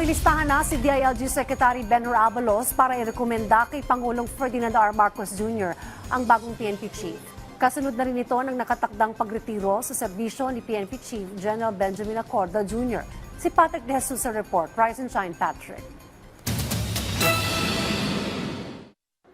May listahan na si DILG Secretary Benhur Abalos para irekomenda kay Pangulong Ferdinand R. Marcos Jr. ang bagong PNP chief. Kasunod na rin ito ng nakatakdang pagretiro sa serbisyo ni PNP Chief General Benjamin Acorda Jr. Si Patrick De Jesus sa report. Rise and shine, Patrick.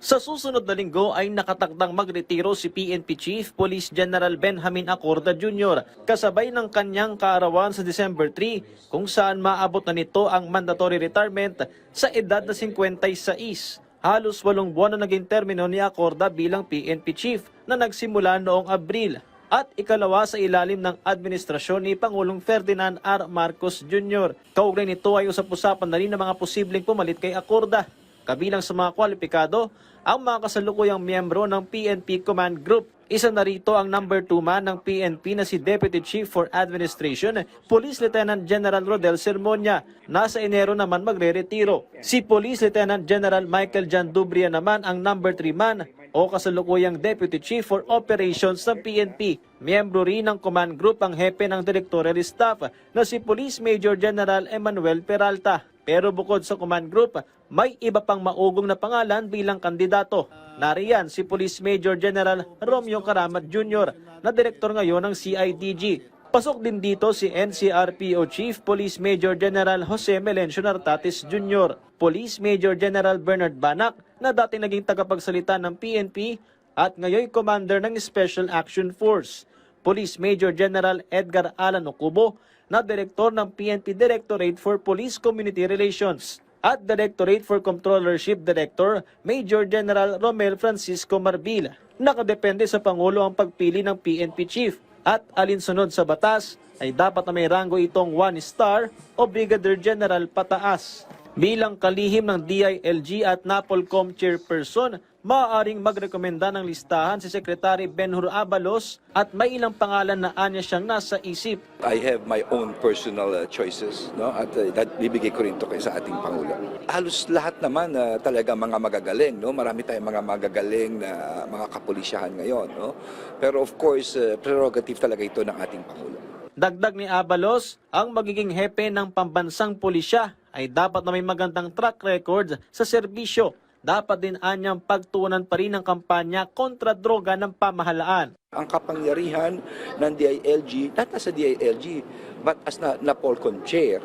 Sa susunod na linggo ay nakatakdang magretiro si PNP Chief Police General Benjamin Acorda Jr. kasabay ng kanyang kaarawan sa December 3 kung saan maabot na nito ang mandatory retirement sa edad na 56. Halos walong buwan na naging termino ni Acorda bilang PNP Chief na nagsimula noong Abril at ikalawa sa ilalim ng administrasyon ni Pangulong Ferdinand R. Marcos Jr. Kaugnay nito ay usap-usapan na rin ng mga posibleng pumalit kay Acorda. Kabilang sa mga kwalipikado, ang mga kasalukuyang miyembro ng PNP Command Group. Isa na rito ang number 2 man ng PNP na si Deputy Chief for Administration, Police Lieutenant General Rodel Sermonia. Nasa Enero naman magre-retiro. Si Police Lieutenant General Michael Jan Dubria naman ang number 3 man o kasalukuyang Deputy Chief for Operations ng PNP. Miyembro rin ng command group ang hepe ng directorial staff na si Police Major General Emmanuel Peralta. Pero bukod sa command group, may iba pang maugong na pangalan bilang kandidato. Nariyan si Police Major General Romeo Karamat Jr. na direktor ngayon ng CIDG. Pasok din dito si NCRPO Chief Police Major General Jose Melencio Nartatis Jr., Police Major General Bernard Banak na dati naging tagapagsalita ng PNP at ngayon commander ng Special Action Force. Police Major General Edgar Alan Okubo na direktor ng PNP Directorate for Police Community Relations at Directorate for Controllership Director Major General Romel Francisco Marbil. Nakadepende sa Pangulo ang pagpili ng PNP Chief at alinsunod sa batas ay dapat na may rango itong 1 star o Brigadier General pataas. Bilang kalihim ng DILG at NAPOLCOM chairperson, maaaring magrekomenda ng listahan si Secretary Benhur Abalos at may ilang pangalan na anya siyang nasa isip. I have my own personal uh, choices no at uh, that bibigay ko rin to kay sa ating pangulo. Halos lahat naman uh, talaga mga magagaling no marami tayong mga magagaling na mga kapulisyahan ngayon no pero of course uh, prerogative talaga ito ng ating pangulo. Dagdag ni Abalos, ang magiging hepe ng pambansang pulisya ay dapat na may magandang track record sa serbisyo. Dapat din anyang pagtuunan pa rin ang kampanya kontra droga ng pamahalaan. Ang kapangyarihan ng DILG, not as a DILG, but as na, na Polcon chair,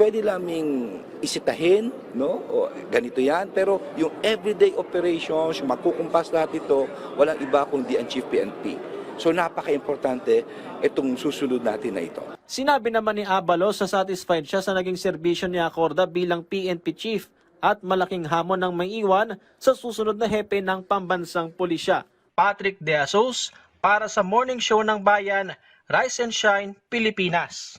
pwede laming isitahin, no? O, ganito yan. Pero yung everyday operations, yung makukumpas lahat ito, walang iba kundi ang Chief PNP. So napaka-importante itong susunod natin na ito. Sinabi naman ni Abalos sa satisfied siya sa naging serbisyo ni Acorda bilang PNP chief at malaking hamon ng may iwan sa susunod na hepe ng pambansang pulisya. Patrick De Asos para sa Morning Show ng Bayan, Rise and Shine, Pilipinas.